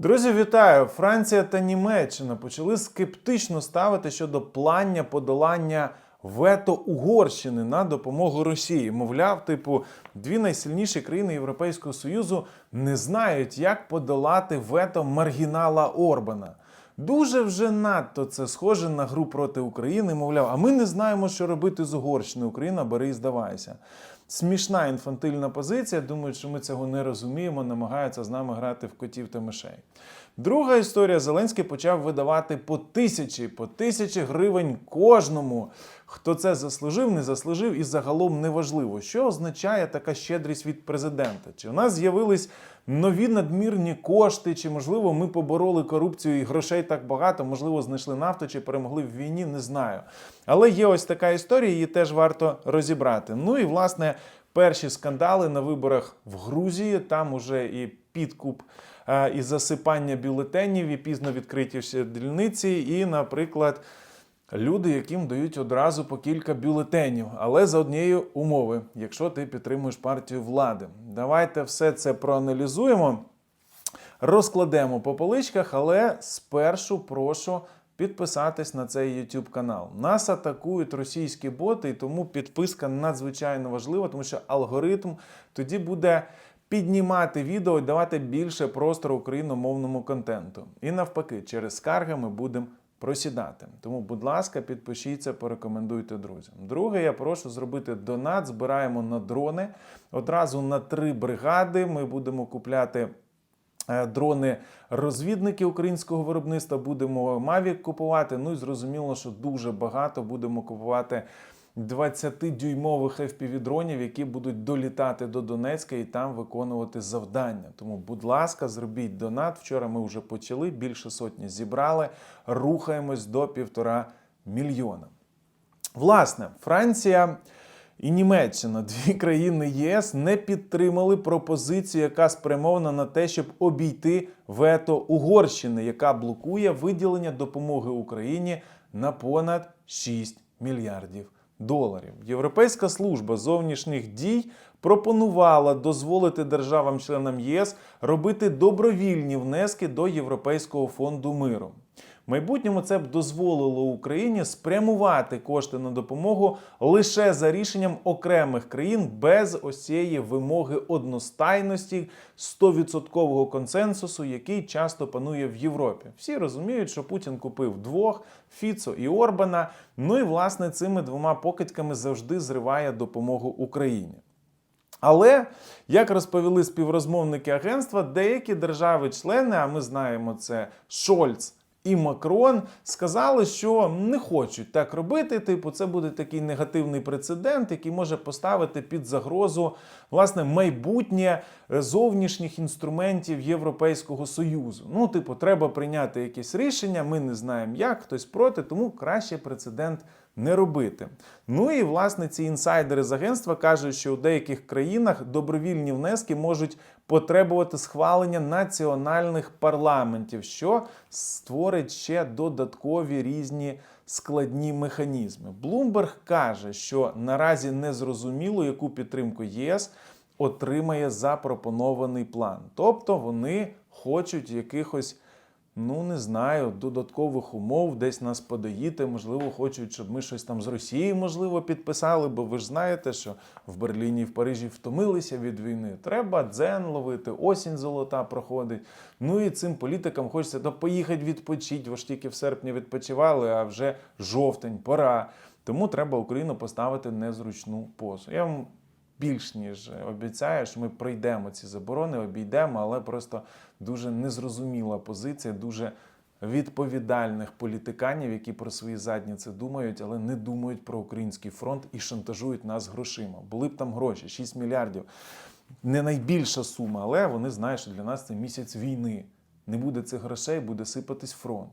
Друзі, вітаю! Франція та Німеччина почали скептично ставити щодо плання подолання вето Угорщини на допомогу Росії. Мовляв, типу, дві найсильніші країни Європейського Союзу не знають, як подолати вето маргінала Орбана. Дуже вже надто це схоже на гру проти України. Мовляв, а ми не знаємо, що робити з Угорщиною. Україна бери і здавайся. Смішна інфантильна позиція. Думають, що ми цього не розуміємо, намагаються з нами грати в котів та мишей. Друга історія: Зеленський почав видавати по тисячі, по тисячі гривень кожному. Хто це заслужив, не заслужив, і загалом неважливо, що означає така щедрість від президента. Чи у нас з'явились нові надмірні кошти, чи можливо ми побороли корупцію і грошей так багато, можливо, знайшли нафту чи перемогли в війні, не знаю. Але є ось така історія, її теж варто розібрати. Ну і власне перші скандали на виборах в Грузії. Там уже і підкуп е, і засипання бюлетенів, і пізно відкриті дільниці, і, наприклад. Люди, яким дають одразу по кілька бюлетенів, але за однієї умови, якщо ти підтримуєш партію влади. Давайте все це проаналізуємо, розкладемо по поличках, але спершу прошу підписатись на цей YouTube канал. Нас атакують російські боти, і тому підписка надзвичайно важлива, тому що алгоритм тоді буде. Піднімати відео і давати більше простору україномовному контенту. І навпаки, через скарги ми будемо просідати. Тому, будь ласка, підпишіться, порекомендуйте друзям. Друге, я прошу зробити донат. Збираємо на дрони одразу на три бригади. Ми будемо купляти. е, Дрони розвідники українського виробництва будемо Mavic купувати. Ну і зрозуміло, що дуже багато будемо купувати 20-дюймових FPV-дронів, які будуть долітати до Донецька і там виконувати завдання. Тому, будь ласка, зробіть донат. Вчора ми вже почали, більше сотні зібрали. Рухаємось до півтора мільйона. Власне, Франція і Німеччина, дві країни ЄС, не підтримали пропозицію, яка спрямована на те, щоб обійти вето Угорщини, яка блокує виділення допомоги Україні на понад 6 мільярдів доларів. Європейська служба зовнішніх дій пропонувала дозволити державам-членам ЄС робити добровільні внески до Європейського фонду миру. Майбутньому це б дозволило Україні спрямувати кошти на допомогу лише за рішенням окремих країн без ось вимоги одностайності 100% консенсусу, який часто панує в Європі. Всі розуміють, що Путін купив двох Фіцо і Орбана. Ну і власне цими двома покидьками завжди зриває допомогу Україні. Але, як розповіли співрозмовники агентства, деякі держави-члени, а ми знаємо це Шольц і Макрон, сказали, що не хочуть так робити. Типу, це буде такий негативний прецедент, який може поставити під загрозу власне майбутнє е, зовнішніх інструментів Європейського союзу. Ну, типу, треба прийняти якесь рішення. Ми не знаємо, як хтось проти, тому краще прецедент не робити. Ну і власне ці інсайдери з агентства кажуть, що у деяких країнах добровільні внески можуть потребувати схвалення національних парламентів, що створить ще додаткові різні складні механізми. Блумберг каже, що наразі не зрозуміло, яку підтримку ЄС отримає запропонований план. Тобто вони хочуть якихось ну не знаю, додаткових умов, десь нас подоїти. Можливо, хочуть, щоб ми щось там з Росії, можливо, підписали, бо ви ж знаєте, що в Берліні і в Парижі втомилися від війни. Треба дзен ловити, осінь золота проходить. Ну і цим політикам хочеться то поїхати відпочити. Ви ж тільки в серпні відпочивали, а вже жовтень, пора. Тому треба Україну поставити незручну позу. Я вам більш ніж обіцяю, що ми пройдемо ці заборони, обійдемо, але просто дуже незрозуміла позиція, дуже відповідальних політиканів, які про свої задніці думають, але не думають про український фронт і шантажують нас грошима. Були б там гроші, 6 мільярдів. Не найбільша сума, але вони знають, що для нас це місяць війни. Не буде цих грошей, буде сипатись фронт.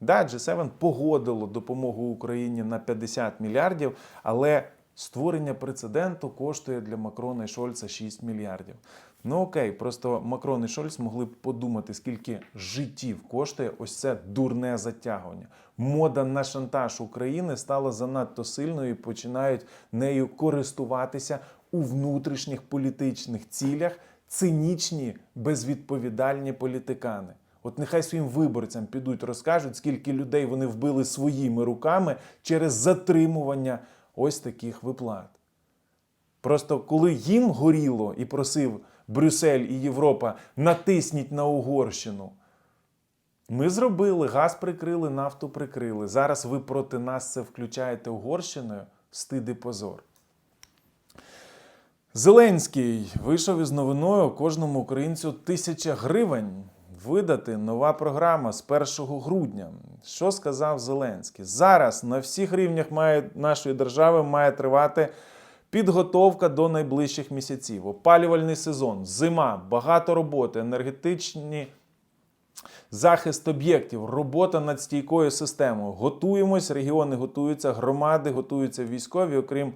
Да, G7 погодило допомогу Україні на 50 мільярдів, але створення прецеденту коштує для Макрона і Шольца 6 мільярдів. Ну окей, просто Макрон і Шольц могли б подумати, скільки життів коштує ось це дурне затягування. Мода на шантаж України стала занадто сильною і починають нею користуватися у внутрішніх політичних цілях цинічні, безвідповідальні політикани. От нехай своїм виборцям підуть, розкажуть, скільки людей вони вбили своїми руками через затримування ось таких виплат. Просто коли їм горіло і просив Брюссель і Європа натисніть на Угорщину, ми зробили, газ прикрили, нафту прикрили. Зараз ви проти нас це включаєте Угорщиною, стид і позор. Зеленський вийшов із новиною кожному українцю тисяча гривень. Видати нова програма з 1 грудня. Що сказав Зеленський? Зараз на всіх рівнях має, нашої держави має тривати підготовка до найближчих місяців. Опалювальний сезон, зима, багато роботи, енергетичні захист об'єктів, робота над стійкою системою. Готуємось, регіони готуються, громади готуються військові. Окрім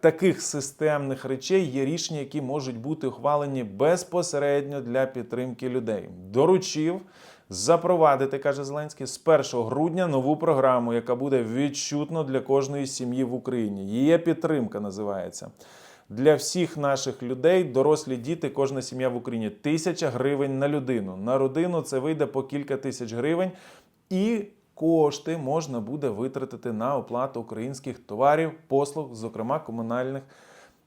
таких системних речей, є рішення, які можуть бути ухвалені безпосередньо для підтримки людей. Доручив запровадити, каже Зеленський, з 1 грудня нову програму, яка буде відчутно для кожної сім'ї в Україні. Її підтримка називається для всіх наших людей, дорослі діти, кожна сім'я в Україні тисяча гривень на людину. На родину це вийде по кілька тисяч гривень, і кошти можна буде витратити на оплату українських товарів, послуг, зокрема комунальних.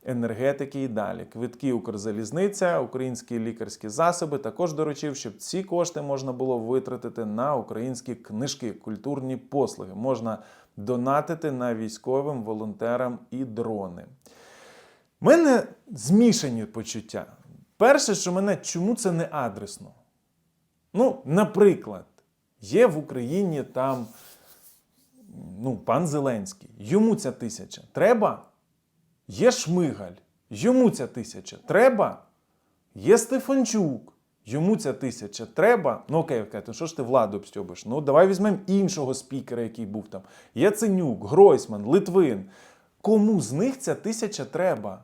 Енергетики і далі. Квитки Укрзалізниця, українські лікарські засоби також доручив, щоб ці кошти можна було витратити на українські книжки, культурні послуги. Можна донатити на військовим, волонтерам і дрони. У мене змішані почуття. Перше, що мене, чому це не адресно? Ну, наприклад, є в Україні там ну, пан Зеленський, йому ця тисяча. Треба? Є Шмигаль, йому ця тисяча. Треба? Є Стефанчук, йому ця тисяча. Треба? Ну окей, окей, то що ж ти владу обстьобиш? Ну, давай візьмемо іншого спікера, який був там. Яценюк, Гройсман, Литвин. Кому з них ця тисяча треба?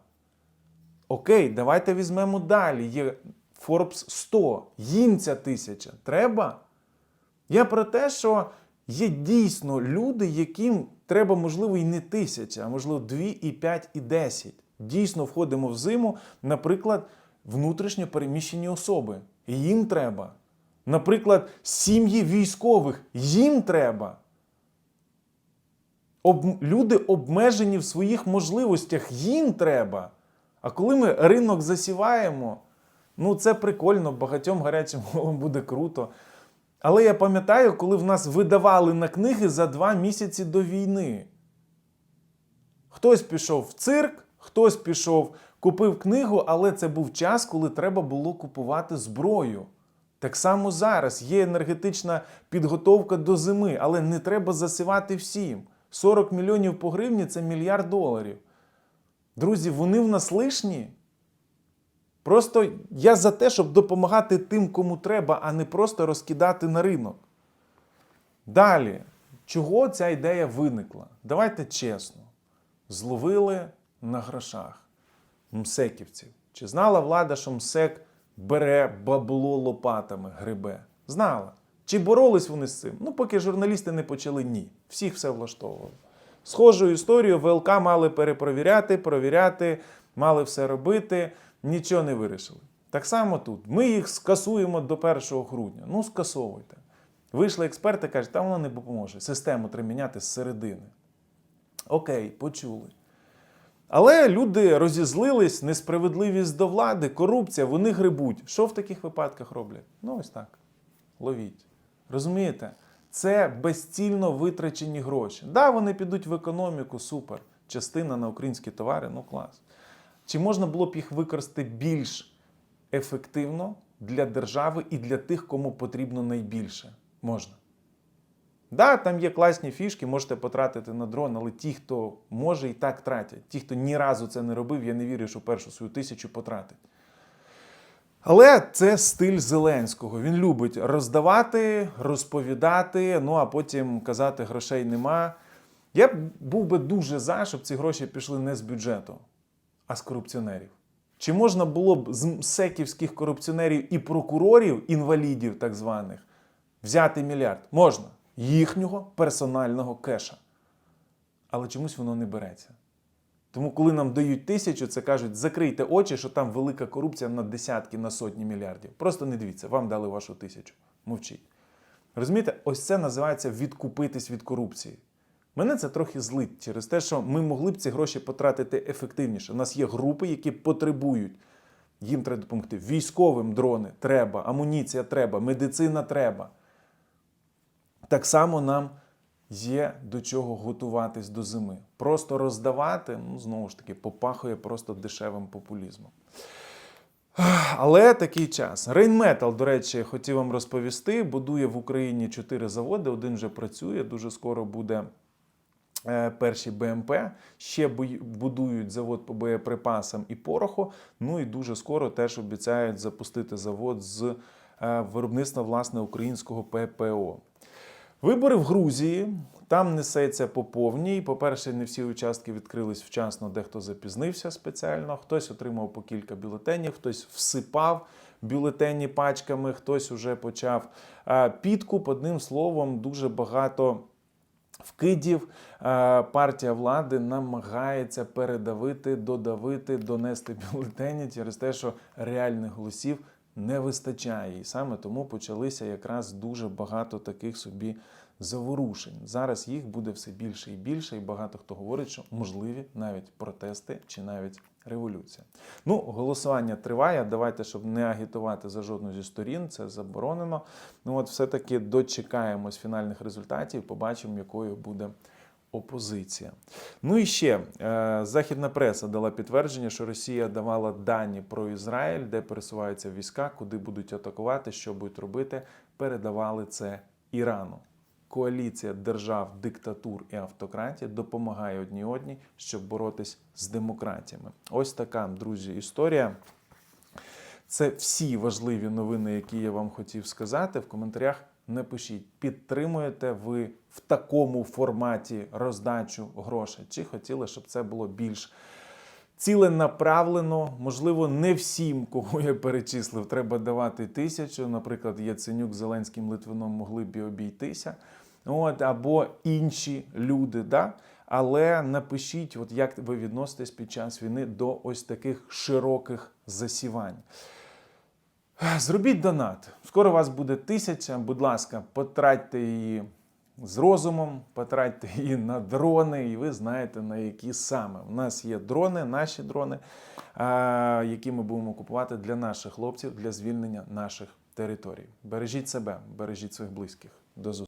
Окей, давайте візьмемо далі. Є Forbes 100. Їм ця тисяча. Треба? Я про те, що є дійсно люди, яким треба, можливо, і не тисяча, а можливо, 2, і 5, і 10. Дійсно входимо в зиму, наприклад, внутрішньо переміщені особи. Їм треба. Наприклад, сім'ї військових. Їм треба. Об... Люди обмежені в своїх можливостях, їм треба. А коли ми ринок засіваємо, ну це прикольно, багатьом гарячим головам буде круто. Але я пам'ятаю, коли в нас видавали на книги за два місяці до війни. Хтось пішов в цирк, хтось пішов, купив книгу, але це був час, коли треба було купувати зброю. Так само зараз є енергетична підготовка до зими, але не треба засівати всім. 40 мільйонів по гривні це мільярд доларів. Друзі, вони в нас лишні. Просто я за те, щоб допомагати тим, кому треба, а не просто розкидати на ринок. Далі, чого ця ідея виникла? Давайте чесно. Зловили на грошах мсеківців. Чи знала влада, що МСЕК бере бабло лопатами, грибе? Знала. Чи боролись вони з цим? Ну, поки журналісти не почали ні. Всіх все влаштовувало. Схожу історію ВЛК мали перепровіряти, провіряти, мали все робити, нічого не вирішили. Так само тут. Ми їх скасуємо до 1 грудня. Ну, скасовуйте. Вийшли експерти, кажуть, та воно не допоможе. Систему треба міняти зсередини. Окей, почули. Але люди розізлились, несправедливість до влади, корупція, вони грибуть. Що в таких випадках роблять? Ну, ось так. Ловіть. Розумієте? Це безцільно витрачені гроші. Да, вони підуть в економіку, супер. Частина на українські товари, ну клас. Чи можна було б їх використати більш ефективно для держави і для тих, кому потрібно найбільше? Можна. Да, там є класні фішки, можете потратити на дрон, але ті, хто може і так тратять. Ті, хто ні разу це не робив, я не вірю, що першу свою тисячу потратить. Але це стиль Зеленського. Він любить роздавати, розповідати, ну а потім казати, грошей нема. Я був би дуже за, щоб ці гроші пішли не з бюджету, а з корупціонерів. Чи можна було б з мсеківських корупціонерів і прокурорів, інвалідів так званих, взяти мільярд? Можна. Їхнього персонального кеша. Але чомусь воно не береться. Тому, коли нам дають тисячу, це кажуть, закрийте очі, що там велика корупція на десятки, на сотні мільярдів. Просто не дивіться, вам дали вашу тисячу. Мовчіть. Розумієте, ось це називається відкупитись від корупції. Мене це трохи злить через те, що ми могли б ці гроші потратити ефективніше. У нас є групи, які потребують. Їм треба допомогти. Військовим дрони треба, амуніція треба, медицина треба. Так само нам є до чого готуватись до зими. Просто роздавати, ну знову ж таки, попахує просто дешевим популізмом. Але такий час. Рейнметал, до речі, хотів вам розповісти. Будує в Україні чотири заводи. Один вже працює. Дуже скоро буде перші БМП. Ще будують завод по боєприпасам і пороху. Ну і дуже скоро теж обіцяють запустити завод з е, виробництва власне українського ППО. Вибори в Грузії. Там несеться по повній. По-перше, не всі участки відкрились вчасно, дехто запізнився спеціально, хтось отримав по кілька бюлетенів, хтось всипав бюлетені пачками, хтось уже почав е, підкуп. Одним словом, дуже багато вкидів. Е, Партія влади намагається передавити, додавити, донести бюлетені через те, що реальних голосів не вистачає. І саме тому почалися якраз дуже багато таких собі заворушень. Зараз їх буде все більше і більше, і багато хто говорить, що можливі навіть протести чи навіть революція. Ну, голосування триває. Давайте, щоб не агітувати за жодну зі сторін, це заборонено. Ну от все-таки дочекаємось фінальних результатів, побачимо, якою буде опозиція. Ну і ще е, західна преса дала підтвердження, що Росія давала дані про Ізраїль, де пересуваються війська, куди будуть атакувати, що будуть робити. Передавали це Ірану. Коаліція держав, диктатур і автократії допомагає одній одній, щоб боротись з демократіями. Ось така, друзі, історія. Це всі важливі новини, які я вам хотів сказати. В коментарях напишіть, підтримуєте ви в такому форматі роздачу грошей, чи хотіли, щоб це було більш ціленаправлено. Можливо, не всім, кого я перечислив, треба давати тисячу. Наприклад, Яценюк Зеленським Литвином могли б і обійтися. От, або інші люди. Да? Але напишіть, от як ви відноситесь під час війни до ось таких широких засівань. Зробіть донат. Скоро вас буде тисяча. Будь ласка, потратьте її з розумом, потратьте її на дрони, і ви знаєте, на які саме. У нас є дрони, наші дрони, які ми будемо купувати для наших хлопців для звільнення наших територій. Бережіть себе, бережіть своїх близьких. До зустрічі.